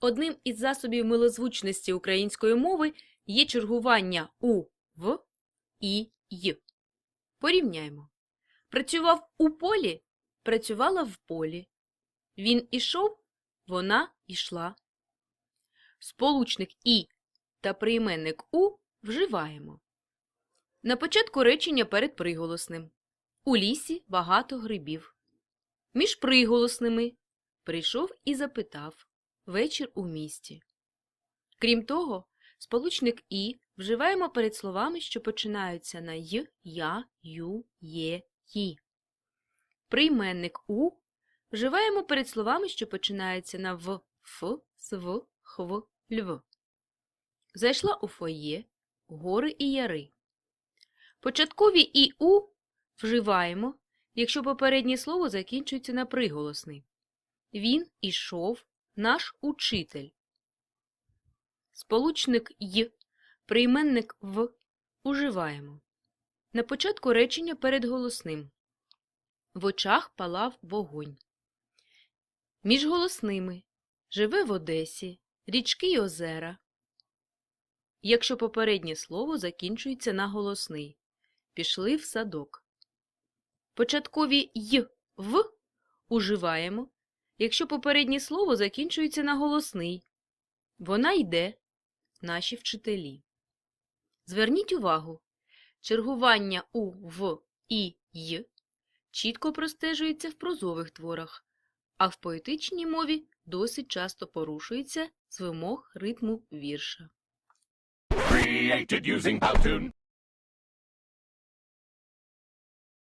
Одним із засобів милозвучності української мови є чергування у, в, і, й. Порівняймо. Працював у полі, працювала в полі. Він ішов, вона ішла. Сполучник і та прийменник у вживаємо. На початку речення перед приголосним. У лісі багато грибів. Між приголосними прийшов і запитав. Вечір у місті. Крім того, сполучник і вживаємо перед словами, що починаються на й, я, ю, є, ї. Прийменник у вживаємо перед словами, що починаються на в, ф, св, хв, льв. Зайшла у фоє, гори і яри. Початкові і у вживаємо, якщо попереднє слово закінчується на приголосний. Він ішов, наш учитель. Сполучник й, прийменник в уживаємо. На початку речення перед голосним. В очах палав вогонь. Між голосними живе в Одесі, річки й озера. Якщо попереднє слово закінчується на голосний. Пішли в садок. Початкові й в уживаємо, якщо попереднє слово закінчується на голосний. Вона йде, наші вчителі. Зверніть увагу, чергування у, в, і, й чітко простежується в прозових творах, а в поетичній мові досить часто порушується з вимог ритму вірша.